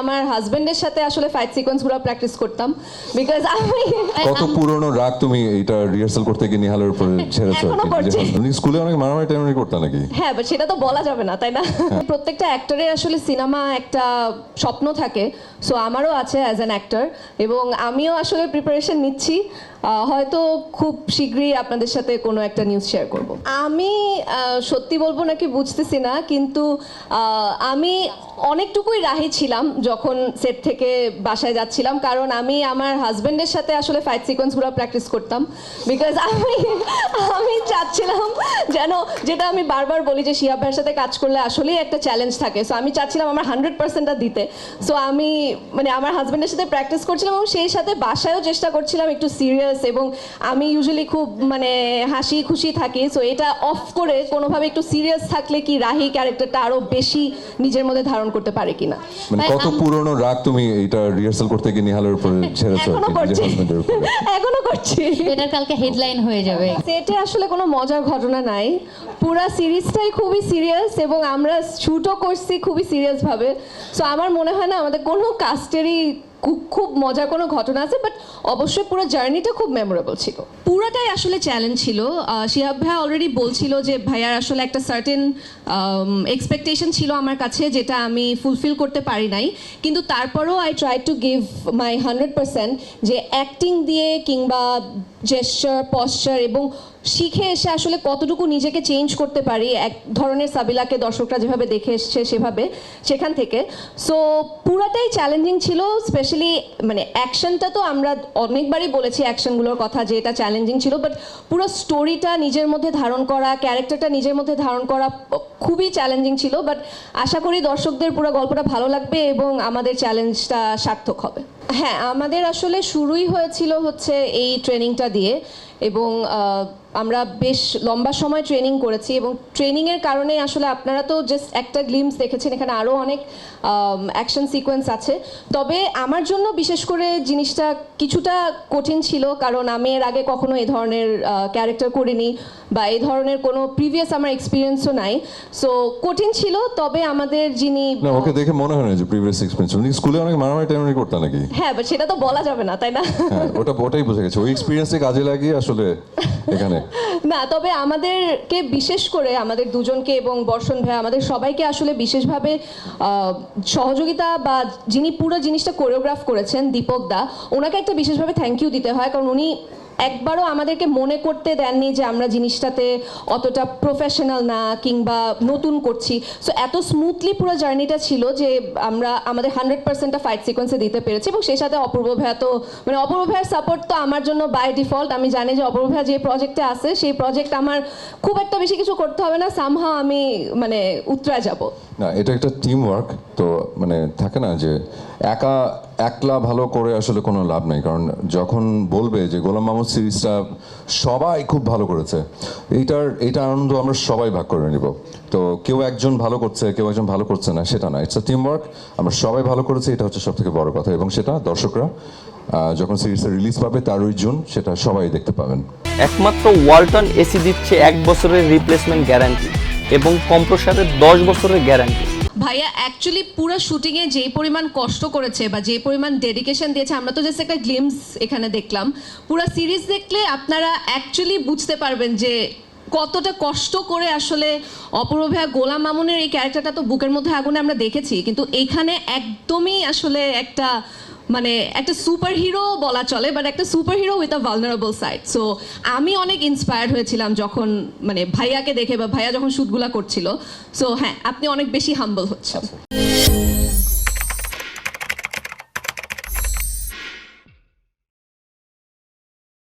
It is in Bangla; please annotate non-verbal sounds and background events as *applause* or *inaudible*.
আমার হাজবেন্ডের সাথে আসলে ফাইট সিকোয়েন্সগুলো প্র্যাকটিস করতাম। বিকজ আমি কত পুরনো রাগ তুমি এটা রিহার্সাল করতে গিয়ে নিহালের উপরে *laughs* ছেড়েছো এখনও করছি। তুমি স্কুলে অনেক মারামারি টাইমারি করতে নাকি? হ্যাঁ বাট সেটা তো বলা যাবে না তাই না? *laughs* প্রত্যেকটা অ্যাক্টরের আসলে সিনেমা একটা স্বপ্ন থাকে। সো আমারও আছে অ্যাজ অ্যান অ্যাক্টর এবং আমিও আসলে প্রিপারেশন নিচ্ছি। হয়তো খুব শীঘ্রই আপনাদের সাথে কোনো একটা নিউজ শেয়ার করব। আমি সত্যি বলব নাকি বুঝতেছি না কিন্তু আমি অনেকটুকুই রাহি ছিলাম যখন সেট থেকে বাসায় যাচ্ছিলাম কারণ আমি আমার হাজবেন্ডের সাথে আসলে ফাইট সিকোয়েন্সগুলো প্র্যাকটিস করতাম। বিকজ আমি আমি চাচ্ছিলাম যেন যেটা আমি বারবার বলি যে শিয়া ভাইয়ের সাথে কাজ করলে আসলেই একটা চ্যালেঞ্জ থাকে। সো আমি চাচ্ছিলাম আমার হান্ড্রেড পার্সেন্টটা দিতে। সো আমি মানে আমার হাজবেন্ডের সাথে প্র্যাকটিস করছিলাম এবং সেই সাথে বাসায়ও চেষ্টা করছিলাম একটু সিরিয়াস এবং আমি ইউজুয়ালি খুব মানে হাসি খুশি থাকি। সো এটা অফ করে কোনোভাবে একটু সিরিয়াস থাকলে কি রাহি ক্যারেক্টারটা আরও বেশি নিজের মধ্যে ধারণ করতে পারে কিনা? মানে কত পুরনো রাগ তুমি এটা রিহার্সাল করতে গিয়ে নিহালের উপরে ছেড়েছো *laughs* এখনও করছি। এটা এখনও করছি। এটার কালকে হেডলাইন হয়ে যাবে। সেটে আসলে কোনো মজার ঘটনা নাই। পুরা সিরিজটাই খুবই সিরিয়াস এবং আমরা শুটও করছি খুবই সিরিয়াস ভাবে। সো আমার মনে হয় না আমাদের কোনো কাস্টেরই খুব মজার কোনো ঘটনা আছে বাট অবশ্যই পুরো জার্নিটা খুব মেমোরেবল ছিল। পুরাটাই আসলে চ্যালেঞ্জ ছিল। শিহাব ভাইয়া অলরেডি বলছিল যে, ভাইয়ার আসলে একটা সার্টেন এক্সপেকটেশন ছিল আমার কাছে, যেটা আমি ফুলফিল করতে পারি নাই। কিন্তু তারপরেও I try to give my hundred percent যে অ্যাক্টিং দিয়ে কিংবা জেস্টার পশ্চার এবং শিখে এসে আসলে কতটুকু নিজেকে চেঞ্জ করতে পারি, এক ধরনের সাবিলাকে দর্শকরা যেভাবে দেখে এসছে সেভাবে সেখান থেকে। সো পুরাটাই চ্যালেঞ্জিং ছিল স্পেশালি মানে অ্যাকশনটা তো আমরা অনেকবারই বলেছি অ্যাকশনগুলোর কথা যে এটা চ্যালেঞ্জিং ছিল বাট পুরো স্টোরিটা নিজের মধ্যে ধারণ করা ক্যারেক্টারটা নিজের মধ্যে ধারণ করা খুবই চ্যালেঞ্জিং ছিল বাট আশা করি দর্শকদের পুরো গল্পটা ভালো লাগবে এবং আমাদের চ্যালেঞ্জটা সার্থক হবে। হ্যাঁ আমাদের আসলে শুরুই হয়েছিল হচ্ছে এই ট্রেনিংটা দিয়ে এবং আমরা বেশ লম্বা সময় ট্রেনিং করেছি এবং ট্রেনিংয়ের কারণে আসলে আপনারা তো জাস্ট একটা গ্লিমস দেখেছেন এখানে আরও অনেক অ্যাকশন সিকোয়েন্স আছে। তবে আমার জন্য বিশেষ করে জিনিসটা কিছুটা কঠিন ছিল কারণ আমি এর আগে কখনো এই ধরনের ক্যারেক্টার করিনি বা এই ধরনের কোনো প্রিভিয়াস আমার এক্সপিরিয়েন্সও নাই। সো কঠিন ছিল তবে আমাদের যিনি না ওকে দেখে মনে হয় না যে প্রিভিয়াস এক্সপিরিয়েন্স তুমি স্কুলে অনেক মারামারি টাইমারি করতে নাকি? হ্যাঁ বাট সেটা তো বলা যাবে না তাই না? হ্যাঁ ওটা ওটাই বুঝে গেছে। ওই এক্সপিরিয়েন্সে কাজে লাগিয়ে আসলে *laughs* এখানে না, তবে আমাদেরকে বিশেষ করে আমাদের দুজনকে এবং বর্ষণ ভাই, আমাদের সবাইকে আসলে বিশেষভাবে সহযোগিতা বা যিনি পুরো জিনিসটা কোরিওগ্রাফ করেছেন দীপক দা, ওনাকে একটা বিশেষভাবে থ্যাংক ইউ দিতে হয়, কারণ উনি একবারও আমাদেরকে মনে করতে দেননি যে আমরা জিনিসটাতে অতটা প্রফেশনাল না কিংবা নতুন করছি। সো এত স্মুথলি পুরো জার্নিটা ছিল যে আমরা আমাদের হান্ড্রেড পার্সেন্টটা ফাইট সিকোয়েন্সে দিতে পেরেছি এবং সেই সাথে অপূর্ব ভাইয়া তো মানে অপূর্ব ভাইয়ার সাপোর্ট তো আমার জন্য বাই ডিফল্ট আমি জানি যে অপূর্ব ভাইয়া যে প্রজেক্টে আছে, সেই প্রজেক্ট আমার খুব একটা বেশি কিছু করতে হবে না। সামহা আমি মানে উতরায় যাব। না, এটা একটা টিম ওয়ার্ক তো মানে থাকে না যে একা, একলা ভালো করে আসলে কোনো লাভ নেই। কারণ যখন বলবে যে গোলাম মাহমুদ সিরিজটা সবাই খুব ভালো করেছে, এইটার, এইটা আনন্দ আমরা সবাই ভাগ করে নিব। তো কেউ একজন ভালো করছে, কেউ একজন ভালো করছে না, সেটা না। ইটস আ টিম ওয়ার্ক আমরা সবাই ভালো করেছি, এটা হচ্ছে সব থেকে বড় কথা। এবং সেটা দর্শকরা যখন সিরিজটা রিলিজ পাবে তেরোই জুন, সেটা সবাই দেখতে পাবেন। একমাত্র ওয়ালটন এসি দিচ্ছে এক বছরের রিপ্লেসমেন্ট গ্যারান্টি এবং কম্প্রসারের দশ বছরের গ্যারান্টি ভাইয়া অ্যাকচুয়ালি পুরো শুটিংয়ে যে পরিমাণ কষ্ট করেছে বা যে পরিমাণ ডেডিকেশন দিয়েছে, আমরা তো জাস্ট একটা গ্লিমস এখানে দেখলাম। পুরো সিরিজ দেখলে আপনারা অ্যাকচুয়ালি বুঝতে পারবেন যে কতটা কষ্ট করে আসলে অপূর্ব ভাইয়া গোলাম মামুনের এই ক্যারেক্টারটা তো বুকের মধ্যে আগুনে আমরা দেখেছি, কিন্তু এখানে একদমই আসলে একটা মানে একটা সুপার হিরো বলা চলে বাট একটা super hero with a vulnerable side so আমি অনেক ইন্সপায়ার্ড হয়েছিলাম যখন মানে ভাইয়াকে দেখে বা ভাইয়া যখন শ্যুটগুলা করছিল। সো হ্যাঁ আপনি অনেক বেশি হাম্বল হচ্ছেন।